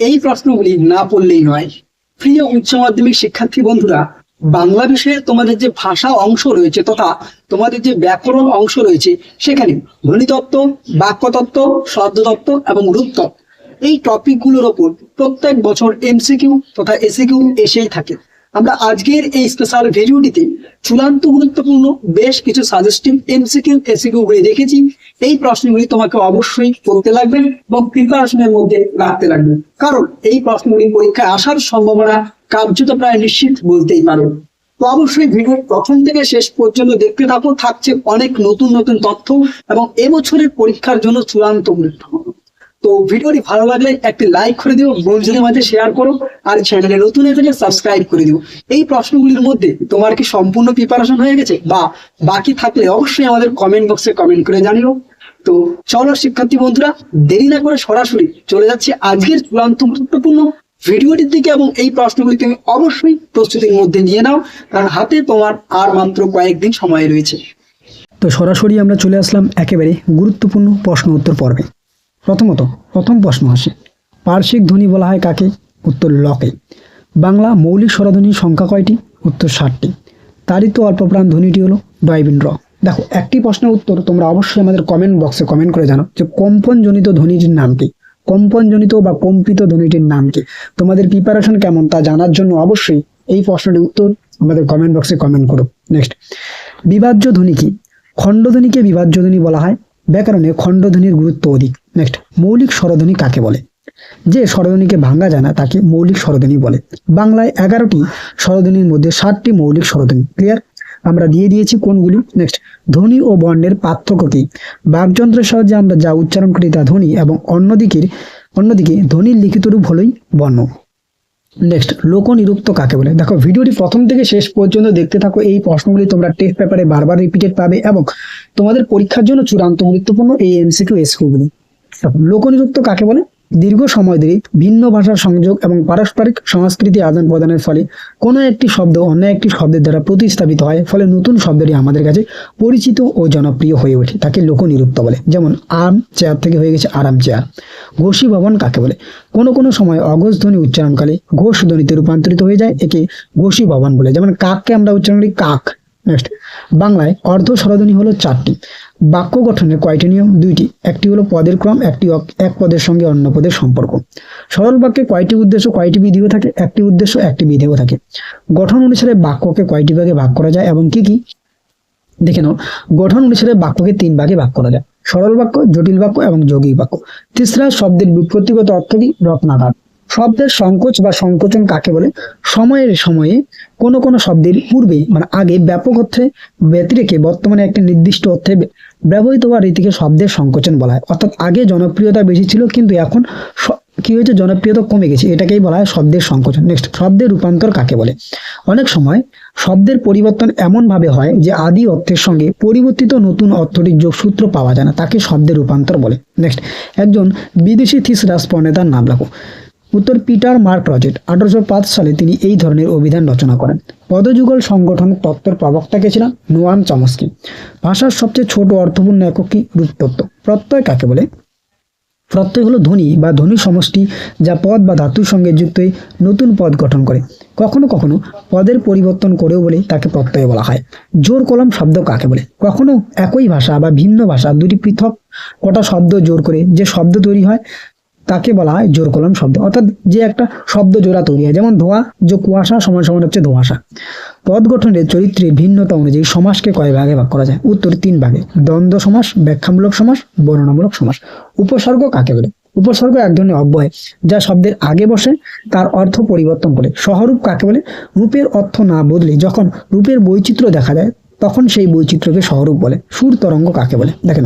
এই প্রশ্নগুলি না পড়লেই নয়। প্রিয় উচ্চ মাধ্যমিক শিক্ষার্থী বন্ধুরা বাংলা বিষয়ে তোমাদের যে ভাষা অংশ রয়েছে তথা তোমাদের যে ব্যাকরণ অংশ রয়েছে, সেখানে ধ্বনিতত্ত্ব, বাক্যতত্ত্ব, শব্দতত্ত্ব এবং রূপতত্ত্ব, এই টপিকগুলোর ওপর প্রত্যেক বছর এমসিকিউ তথা এসিকিউ এসেই থাকে। আমরা আজকের এই স্পেশাল ভিডিওটিতে চূড়ান্ত গুরুত্বপূর্ণ বেশ কিছু সাজেস্টিভ এমসিকিউ এসিকিউ হয়ে রেখেছি এই প্রশ্নগুলি তোমাকে অবশ্যই পড়তে লাগবে এবং প্রিপারেশনের মধ্যে রাখতে লাগবে। কারণ এই প্রশ্নগুলি পরীক্ষায় আসার সম্ভাবনা কার্যত প্রায় নিশ্চিত বলতেই পারো। তো অবশ্যই ভিডিও প্রথম থেকে শেষ পর্যন্ত দেখতে থাকো, থাকছে অনেক নতুন নতুন তথ্য এবং এবছরের পরীক্ষার জন্য চূড়ান্ত গুরুত্বপূর্ণ তো ভিডিওটি ভালো লাগলে একটি লাইক করে দিও, বন্ধুদের মাঝে শেয়ার করো, আর চ্যানেলে নতুন এসে সাবস্ক্রাইব করে দিও। এই প্রশ্নগুলির মধ্যে তোমার কি সম্পূর্ণ প্রিপারেশন হয়ে গেছে? বা বাকি থাকলে অবশ্যই আমাদের কমেন্ট বক্সে কমেন্ট করে জানিও। তো চলো শিক্ষার্থী বন্ধুরা, দেরি না করে সরাসরি চলে যাচ্ছি আজকের চূড়ান্ত গুরুত্বপূর্ণ ভিডিওটির দিকে এবং এই প্রশ্নগুলি তুমি অবশ্যই প্রস্তুতির মধ্যে নিয়ে নাও, কারণ হাতে তোমার আর মাত্র কয়েকদিন সময় রয়েছে। তো সরাসরি আমরা চলে আসলাম একেবারে গুরুত্বপূর্ণ প্রশ্ন উত্তর পর্বে। প্রথমত, প্রথম প্রশ্ন আসে পার্শ্বিক ধ্বনি বলা হয় কাকে? উত্তর লকে। বাংলা মৌলিক স্বরধ্বনির সংখ্যা কয়টি? উত্তর ষাটটি। তারই তো অল্পপ্রাণ ধ্বনিটি হলো ডয়বিন র দেখো, একটি প্রশ্নের উত্তর তোমরা অবশ্যই আমাদের কমেন্ট বক্সে কমেন্ট করে জানো যে কম্পনজনিত ধ্বনিটির নাম কি? কম্পনজনিত বা কম্পিত ধ্বনিটির নাম কি? তোমাদের প্রিপারেশন কেমন তা জানার জন্য অবশ্যই এই প্রশ্নটির উত্তর আমাদের কমেন্ট বক্সে কমেন্ট করো। নেক্সট বিভাজ্য ধ্বনি কি? খণ্ডধ্বনিকে বিভাজ্য ধ্বনি বলা হয়। ব্যাকরণে খণ্ডধ্বনির গুরুত্ব অধিক। নেক্সট মৌলিক স্বরধ্বনি কাকে বলে? যে স্বরধ্বনিকে ভাঙ্গা যায় না, তাকে মৌলিক স্বরধ্বনি বলে। বাংলায় এগারোটি স্বরধ্বনির মধ্যে ষাটটি মৌলিক স্বরধ্বনি। ক্লিয়ার আমরা দিয়ে দিয়েছি কোনগুলি? নেক্সট ধ্বনি ও বর্ণের পার্থক্য কি? বাকযন্ত্রের সাহায্যে আমরা যা উচ্চারণ করি তা ধ্বনি এবং অন্যদিকের, অন্যদিকে ধ্বনির লিখিত রূপ হলোই বর্ণ। নেক্সট লোকনিরুক্ত কাকে বলে? দেখো, ভিডিওটি প্রথম থেকে শেষ পর্যন্ত দেখতে থাকো। এই প্রশ্নগুলি তোমরা টেস্ট পেপারে বারবার রিপিটেড পাবে এবং তোমাদের পরীক্ষার জন্য চূড়ান্ত গুরুত্বপূর্ণ এই এমসিকিউ এসকিউগুলি দেখো, লোকনিরুক্ত কাকে বলে? দীর্ঘ সময় ধরে ভিন্ন ভাষার সংযোগ এবং পারস্পরিক সংস্কৃতি আদান প্রদানের ফলে কোনো একটি শব্দ অন্য একটি শব্দের দ্বারা প্রতিস্থাপিত হয় ফলে নতুন শব্দটি আমাদের কাছে পরিচিত ও জনপ্রিয় হয়ে ওঠে তাকে লোকনিরুক্ত বলে। যেমন আম চেয়ার থেকে হয়ে গেছে আরাম চেয়ার। ঘোষী ভবন কাকে বলে? কোনো কোনো সময় অঘোষ ধ্বনি উচ্চারণকালে ঘোষ ধ্বনিতে রূপান্তরিত হয়ে যায় একে ঘোষী ভবন বলে। যেমন কাককে আমরা উচ্চারণ করি কাক। নেক্সট বাংলায় অর্ধ স্বরধ্বনি হলো চারটি। বাক্য গঠনের কয়টি নিয়ম? দুইটি। একটি হলো পদের ক্রম, একটি এক পদের সঙ্গে অন্য পদের সম্পর্ক। সরল বাক্যে কয়টি উদ্দেশ্য, কয়টি বিধিও থাকে? একটি উদ্দেশ্য, একটি বিধিও থাকে। গঠন অনুসারে বাক্যকে কয়টি ভাগে ভাগ করা যায় এবং কি কি? দেখে নাও। গঠন অনুসারে বাক্যকে তিন ভাগে ভাগ করা যায়। সরল বাক্য, জটিল বাক্য এবং যৌগিক বাক্য। তিসরা শব্দের বিপত্তিগত অর্থ কি? রত্নাঘাত শব্দের সংকোচ বা সংকোচন কাকে বলে? সময়ের সময়ে কোন কোন শব্দের পূর্বে মানে আগে ব্যাপক অর্থে ব্যতিরেকে বর্তমানে একটি নির্দিষ্ট অর্থে ব্যবহৃত বা রীতিকে শব্দের সংকোচন বলা হয়। অর্থাৎ আগে জনপ্রিয়তা বেশি ছিল, কিন্তু এখন কি হয়েছে? জনপ্রিয়তা কমে গেছে। এটাকেই বলা হয় শব্দের সংকোচন। নেক্সট শব্দের রূপান্তর কাকে বলে? অনেক সময় শব্দের পরিবর্তন এমনভাবে হয় যে আদি অর্থের সঙ্গে পরিবর্তিত নতুন অর্থটির যোগসূত্র পাওয়া যায় না, তাকে শব্দের রূপান্তর বলে। নেক্সট একজন বিদেশি থিসরাস প্রণেতার নাম রাখো। উত্তর পিটার মার্ক রজেট আঠারোশো পাঁচ সালে তিনি এই ধরনের অভিধান রচনা করেন। পদযুগল সংগঠন তত্ত্বের প্রবক্তা কে ছিলেন? Noam Chomsky. ভাষার সবচেয়ে ছোট অর্থপূর্ণ একক কি? রূপতত্ত্ব। প্রত্যয় কাকে বলে? প্রত্যয় হলো ধ্বনি বা ধ্বনি সমষ্টি যা পদ বা ধাতুর সঙ্গে যুক্ত হয়ে নতুন পদ গঠন করে। কখনো কখনো পদের পরিবর্তন করেও বলে তাকে প্রত্যয় বলা হয়। জোর কলম শব্দ কাকে বলে? কখনো একই ভাষা বা ভিন্ন ভাষা দুটি পৃথক কটা শব্দ জোর করে যে শব্দ তৈরি হয় তাকে বলা হয় জোর কলম শব্দ। অর্থাৎ যে একটা শব্দ জোড়া তৈরি হয়, যেমন ধোয়া, যে কুয়াশা, সমান সমান হচ্ছে ধোঁয়াশা। পদ গঠনের চরিত্রে ভিন্নতা অনুযায়ী সমাসকে কয় ভাগে ভাগ করা যায়? উত্তর তিন ভাগে। দ্বন্দ্ব সমাস, ব্যাখ্যামূলক সমাস, বর্ণনামূলক সমাস। উপসর্গ কাকে বলে? উপসর্গ এক ধরনের অব্যয়, যা শব্দের আগে বসে, তার অর্থ পরিবর্তন করে। সহরূপ কাকে বলে? রূপের অর্থ না বদলে যখন রূপের বৈচিত্র্য দেখা যায় তখন সেই বৈচিত্র্যকে সহরূপ বলে, সুর তরঙ্গ কাকে বলে? দেখেন,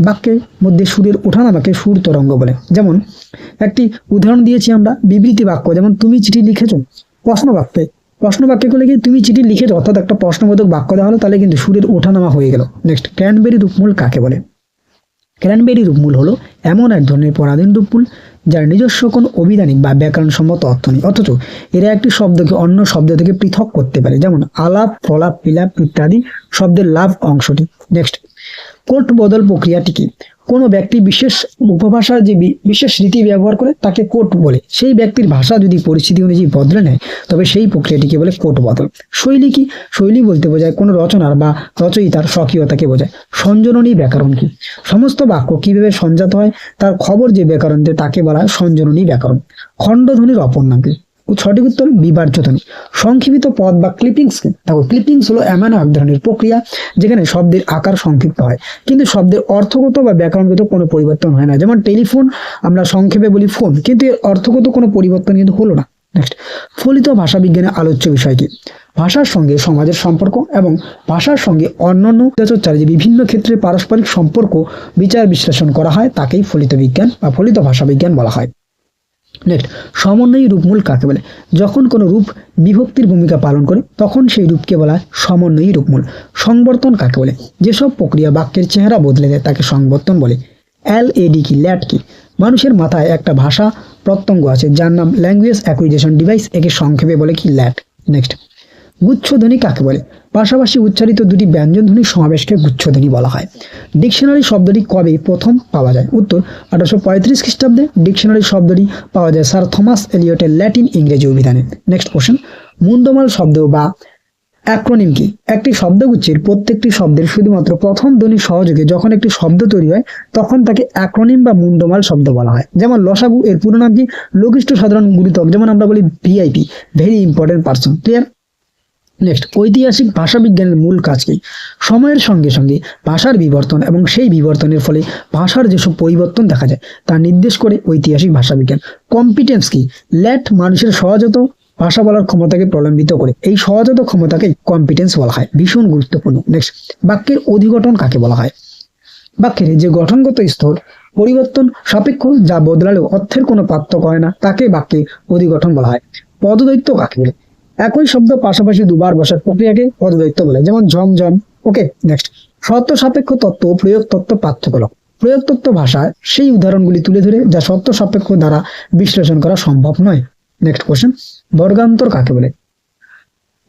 বাক্যের মধ্যে সুরের ওঠানামাকে সুর তরঙ্গ বলে। যেমন, একটি উদাহরণ দিয়েছি আমরা, বিবৃতি বাক্য, যেমন, তুমি চিঠি লিখেছো? প্রশ্ন বাক্যে। প্রশ্ন বাক্যে করলে কি, তুমি চিঠি লিখেছো? অর্থাৎ একটা প্রশ্নবোধক বাক্য দেওয়া হলো, তাহলে কিন্তু সুরের ওঠানামা হয়ে গেল। নেক্সট ক্র্যানবেরি রূপমূল কাকে বলে? ক্র্যানবেরি রূপমূল হলো এমন এক ধরনের পরাধীন রূপমূল যার নিজস্ব কোনো অভিধানিক বা ব্যাকরণসম্মত অর্থ নেই। অথচ এরা একটি শব্দকে অন্য শব্দ থেকে পৃথক করতে পারে। যেমন আলাপ, প্রলাপ, বিলাপ ইত্যাদি শব্দের লাভ অংশটি। নেক্সট কোট বদল প্রক্রিয়াটি কি? কোনো ব্যক্তি বিশেষ উপভাষার যে বিশেষ রীতি ব্যবহার করে তাকে কোট বলে। সেই ব্যক্তির ভাষা যদি পরিস্থিতি অনুযায়ী বদলে নেয়, তবে সেই প্রক্রিয়াটিকে বলে কোট বদল। শৈলী কি? শৈলী বলতে বোঝায় কোনো রচনার বা রচয়িতার স্বকীয়তাকে বোঝায়। সঞ্জননী ব্যাকরণ কি? সমস্ত বাক্য কীভাবে সঞ্জাত হয়? তার খবর যে ব্যাকরণ দেয় তাকে বলা হয় সঞ্জননী ব্যাকরণ। খণ্ডধ্বনির অপর নাম কি? সঠিক উত্তর বিভাজ্য ধ্বনি। সংক্ষিপ্ত পদ বা ক্লিপিংস দেখো ক্লিপিংস হলো এমন এক ধরনের প্রক্রিয়া যেখানে শব্দের আকার সংক্ষিপ্ত হয়। কিন্তু শব্দের অর্থগত বা ব্যাকরণগত কোনো পরিবর্তন হয় না। যেমন টেলিফোন, আমরা সংক্ষেপে বলি ফোন কিন্তু এর অর্থগত কোনো পরিবর্তন কিন্তু হলো না। নেক্সট ফলিত ভাষাবিজ্ঞানের আলোচ্য বিষয় কি? ভাষার সঙ্গে সমাজের সম্পর্ক এবং ভাষার সঙ্গে অন্যান্য চর্চার যে বিভিন্ন ক্ষেত্রে পারস্পরিক সম্পর্ক বিচার বিশ্লেষণ করা হয়, তাকেই ফলিত বিজ্ঞান বা ফলিত ভাষাবিজ্ঞান বলা হয়। নেক্সট সমন্বয়ী রূপমূল কাকে বলে? যখন কোনো রূপ বিভক্তির ভূমিকা পালন করে, তখন সেই রূপকে বলা হয় সমন্বয়ী রূপমূল। সংবর্তন কাকে বলে? যেসব প্রক্রিয়া বাক্যের চেহারা বদলে দেয়, তাকে সংবর্তন বলে। এল এডি কি, ল্যাট কি? মানুষের মাথায় একটা ভাষা প্রত্যঙ্গ আছে, যার নাম ল্যাঙ্গুয়েজ অ্যাকুইজেশন ডিভাইস একে সংক্ষেপে বলে কি ল্যাট। নেক্সট গুচ্ছধ্বনি কাকে বলে? পাশাপাশি উচ্চারিত দুটি ব্যঞ্জনধ্বনির সমাবেশকে গুচ্ছধ্বনি বলা হয়। ডিকশনারি শব্দটি কবে প্রথম পাওয়া যায়? উত্তর, আঠারোশো পঁয়ত্রিশ খ্রিস্টাব্দে ডিকশনারি শব্দটি পাওয়া যায় স্যার থমাস এলিয়টের ল্যাটিন ইংরেজি অভিধানে। নেক্সট কোশ্চেন মুন্ডমাল শব্দ বা অ্যাক্রোনিম কি? একটি শব্দগুচ্ছের প্রত্যেকটি শব্দের শুধুমাত্র প্রথম ধ্বনি সহযোগে যখন একটি শব্দ তৈরি হয়, তখন তাকে অ্যাক্রোনিম বা মুন্ডমাল শব্দ বলা হয়। যেমন লসাগু, এর পুরো নাম কি? লঘিষ্ঠ সাধারণ গুরুতক যেমন আমরা বলি VIP very important person clear next ঐতিহাসিক ভাষাবিজ্ঞানের মূল কাজ কি? সময়ের সঙ্গে সঙ্গে ভাষার বিবর্তন এবং সেই বিবর্তনের ফলে ভাষার যেসব পরিবর্তন দেখা যায়, তা নির্দেশ করে ঐতিহাসিক ভাষাবিজ্ঞান কম্পিটেন্স কি? ল্যাট মানুষের সহজত ভাষা বলার ক্ষমতাকে প্রলম্বিত করে। এই সহজাত ক্ষমতাকে কম্পিটেন্স বলা হয়। ভীষণ গুরুত্বপূর্ণ। নেক্সট বাক্যের অধিগঠন কাকে বলা হয়? বাক্যের যে গঠনগত স্তর, পরিবর্তন সাপেক্ষ যা বদলালেও অর্থের কোনো পার্থক্য হয় না, তাকে বাক্যে অধিগঠন বলা হয়। পদদৈত্য কাকে বলে? একই শব্দ পাশাপাশি দুবার বসার প্রক্রিয়াকে পদদৈত্য বলে। যেমন ঝমঝম ওকে নেক্সট সত্য সাপেক্ষ তত্ত্ব প্রয়োগ তত্ত্ব পার্থক্য প্রয়োগ তত্ত্ব ভাষায় সেই উদাহরণগুলি তুলে ধরে যা সত্য সাপেক্ষ দ্বারা বিশ্লেষণ করা সম্ভব নয়। নেক্সট কোশ্চেন বর্গান্তর কাকে বলে?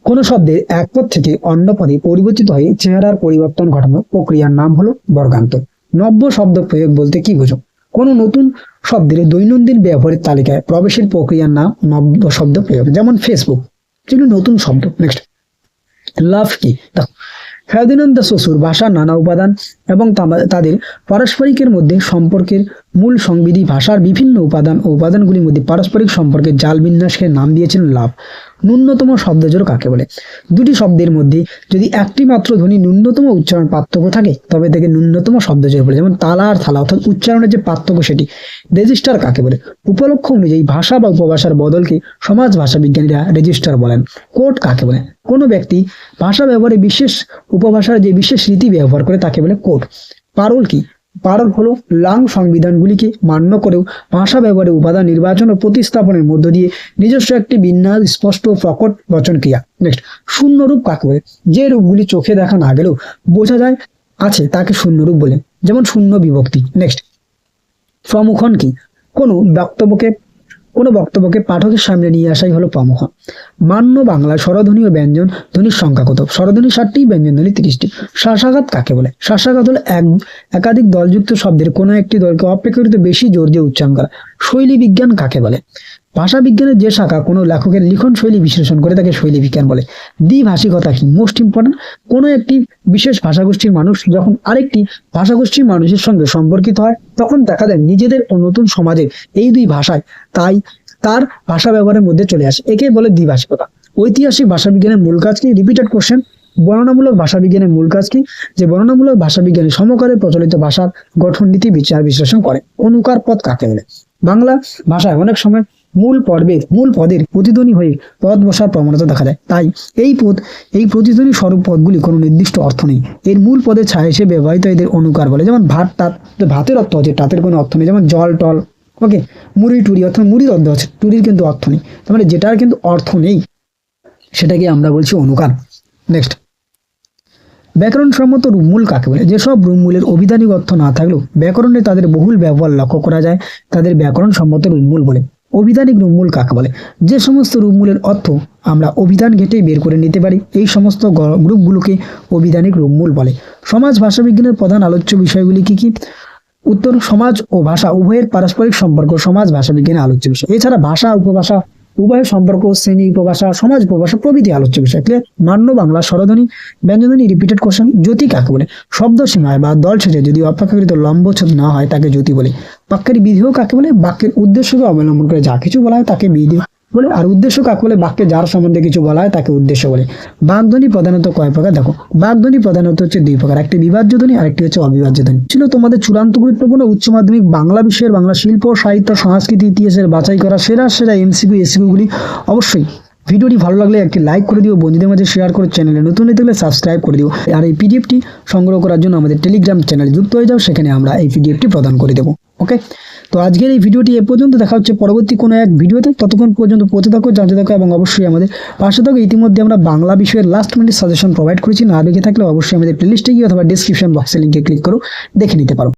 কোন শব্দের এক পদ থেকে অন্য পদে পরিবর্তিত হয়ে চেহারার পরিবর্তন ঘটানো প্রক্রিয়ার নাম হলো বর্গান্তর। নব্য শব্দ প্রয়োগ বলতে কি বোঝো? কোনো নতুন শব্দের দৈনন্দিন ব্যবহারের তালিকায় প্রবেশের প্রক্রিয়ার নাম নব্য শব্দ প্রয়োগ। যেমন ফেসবুক নতুন শব্দ। নেক্সট লাভ কি? দেখো শ্বশুর ভাষা নানা উপাদান এবং তাদের পারস্পরিকের মধ্যে সম্পর্কের মূল সংবিধি ভাষার বিভিন্ন উপাদান ও উপাদানগুলির মধ্যে পারস্পরিক সম্পর্কের জাল বিন্যাসকে নাম দিয়েছেন লাভ। ন্যূনতম শব্দজোড় কাকে বলে? দুটি শব্দের মধ্যে যদি একটি মাত্র ধ্বনি ন্যূনতম উচ্চারণ পার্থক্য থাকে, তবে তাকে ন্যূনতম শব্দজোড় বলে, যেমন তালা আর থালা, অর্থাৎ উচ্চারণের যে পার্থক্য সেটি। রেজিস্টার কাকে বলে? উপলক্ষ অনুযায়ী ভাষা বা উপভাষার বদলকে সমাজ ভাষা বিজ্ঞানীরা রেজিস্টার বলেন। কোড কাকে বলে? কোনো ব্যক্তি ভাষা ব্যবহারে বিশেষ, উপভাষার যে বিশেষ রীতি ব্যবহার করে তাকে বলে কোড। পারল কি? পারল হলো লাং সংবিধানগুলিকে মান্য করেও ভাষা ব্যবহারে উপাদান নির্বাচন ও প্রতিস্থাপনের মধ্য দিয়ে নিজস্ব একটি বিন্যাস, স্পষ্ট ও প্রকট বচন ক্রিয়া নেক্সট শূন্যরূপ কাকে বলে। যে রূপগুলি চোখে দেখা না গেলেও বোঝা যায়, আছে তাকে শূন্যরূপ বলে, যেমন শূন্য বিভক্তি। নেক্সট প্রমুখন কি? কোনো বক্তব্যকে কোনো বক্তব্যকে পাঠকের সামনে নিয়ে আসাই হলো প্রমুখ মান্য বাংলা স্বরধ্বনি ও ব্যঞ্জন ধ্বনির সংখ্যা কত? স্বরধ্বনি ষাটটি, ব্যঞ্জন ধ্বনি তিরিশটি। শ্বাসাঘাত কাকে বলে? শ্বাসাঘাত হলো এক, একাধিক দলযুক্ত শব্দের কোনো একটি দলকে অপেক্ষাকৃত বেশি জোর দিয়ে উচ্চারণ করা। শৈলী বিজ্ঞান কাকে বলে? ভাষা বিজ্ঞানের যে শাখা, কোনো লেখকের লিখন শৈলী বিশ্লেষণ করে তাকে শৈলী বিজ্ঞান বলে। দ্বিভাষিকতা কি? মোস্ট ইম্পর্টেন্ট কোনো একটি বিশেষ ভাষাগোষ্ঠীর মানুষ যখন আরেকটি ভাষাগোষ্ঠীর মানুষের সঙ্গে সম্পর্কিত হয়, তখন দেখা যায় নিজেদের ও নতুন সমাজের এই দুই ভাষায় তাই তার ভাষা ব্যবহারের মধ্যে চলে আসে। একে বলে দ্বিভাষিকতা। ঐতিহাসিক ভাষাবিজ্ঞানের মূল কাজ কি? রিপিটেড কোশ্চেন বর্ণনামূলক ভাষাবিজ্ঞানের মূল কাজ কি? যে বর্ণনামূলক ভাষাবিজ্ঞানের সমকালে প্রচলিত ভাষার গঠন নীতি বিচার বিশ্লেষণ করে। অনুকার পদ কাকে বলে? বাংলা ভাষায় অনেক সময় মূল পর্বের মূল পদের প্রতিধ্বনি হয়ে পদ বসার প্রবণতা দেখা যায়। তাই এই পদ, এই প্রতিধ্বনি স্বরূপ পদগুলি কোনো নির্দিষ্ট অর্থ নেই। এর মূল পদের ছায়া হিসেবে ব্যবহৃত এদের অনুকার বলে, যেমন ভাত টাত ভাতের অর্থ আছে টাতের কোনো অর্থ নেই, যেমন জল, টল, ওকে, মুড়ি টুরি অর্থাৎ মুড়ির অর্থ আছে টুরির কিন্তু অর্থ নেই। তার মানে যেটার কিন্তু অর্থ নেই, সেটাকে আমরা বলছি অনুকার। নেক্সট। ব্যাকরণ সম্মত রূপমূল কাকে বলে? যেসব রূপমূলের অভিধানিক অর্থ না থাকলেও ব্যাকরণে তাদের বহুল ব্যবহার লক্ষ্য করা যায়, তাদের ব্যাকরণ সম্মত রূপমূল বলে। অভিধানিক রূপমূল কাকে বলে? যে সমস্ত রূপমূলের অর্থ আমরা অভিধান ঘেটেই বের করে নিতে পারি, এই সমস্ত গ্রুপগুলোকে অভিধানিক রূপমূল বলে। সমাজ ভাষাবিজ্ঞানের প্রধান আলোচ্য বিষয়গুলি কি কি? উত্তর, সমাজ ও ভাষা উভয়ের পারস্পরিক সম্পর্ক, সমাজ ভাষা বিজ্ঞানের আলোচ্য বিষয়। এছাড়া ভাষা, উপভাষা উভয়ের সম্পর্ক, শ্রেণি, উপভাষা, সমাজ, উপভাষা প্রভৃতি আলোচ্য বিষয়। ক্লিয়ার মান্য বাংলা স্বরধ্বনি, ব্যঞ্জনধ্বনি রিপিটেড কোশ্চেন জ্যোতি কাকে বলে? শব্দ সীমায় বা দল ছেড়ে যদি অপেক্ষাকৃত লম্বচ্ছেদ না হয়, তাকে জ্যোতি বলে। বাক্যের বিধিও কাকে বলে? বাক্যের উদ্দেশ্যকে অবলম্বন করে যা কিছু বলা হয় তাকে বিধি বলে, আর উদ্দেশ্য কাকে বলে, বাক্যে যার সম্বন্ধে কিছু বলা হয় তাকে উদ্দেশ্য বলে। বাগধ্বনি প্রধানত কয় প্রকার? দেখো বাগধ্বনি প্রধানত হচ্ছে দুই প্রকার। একটি বিভাজ্য ধ্বনি, আরেকটি হচ্ছে অবিভাজ্য ধ্বনি। ছিল তোমাদের চূড়ান্ত গুরুত্বপূর্ণ উচ্চ মাধ্যমিক বাংলা বিষয়ের বাংলা শিল্প, সাহিত্য, সংস্কৃতি, ইতিহাসের বাছাই করা সেরা সেরা এমসিকিউ, এসিকিউগুলি অবশ্যই ভিডিওটি ভালো লাগলে একটি লাইক করে দিও, বন্ধুদের মাঝে শেয়ার করে, চ্যানেলে নতুন হয়ে থাকলে সাবস্ক্রাইব করে দিও। আর এই পিডিএফটি সংগ্রহ করার জন্য আমাদের টেলিগ্রাম চ্যানেলে যুক্ত হয়ে যাও, সেখানে আমরা এই পিডিএফটি প্রদান করে দেবো। ওকে তো আজকের এই ভিডিওটি এ পর্যন্ত। দেখা হচ্ছে পরবর্তী কোনো এক ভিডিওতে। ততক্ষণ পর্যন্ত পৌঁছে থাকো, জানতে থাকো এবং অবশ্যই আমাদের পাশে থাকো। ইতিমধ্যে আমরা বাংলা বিষয়ের লাস্ট মিনিট সাজেশন প্রোভাইড করেছি। না দেখে থাকলে অবশ্যই আমাদের প্লেলিস্টে গিয়ে অথবা ডিসক্রিপশন বক্সে লিঙ্কে ক্লিক করো, দেখে নিতে পারো।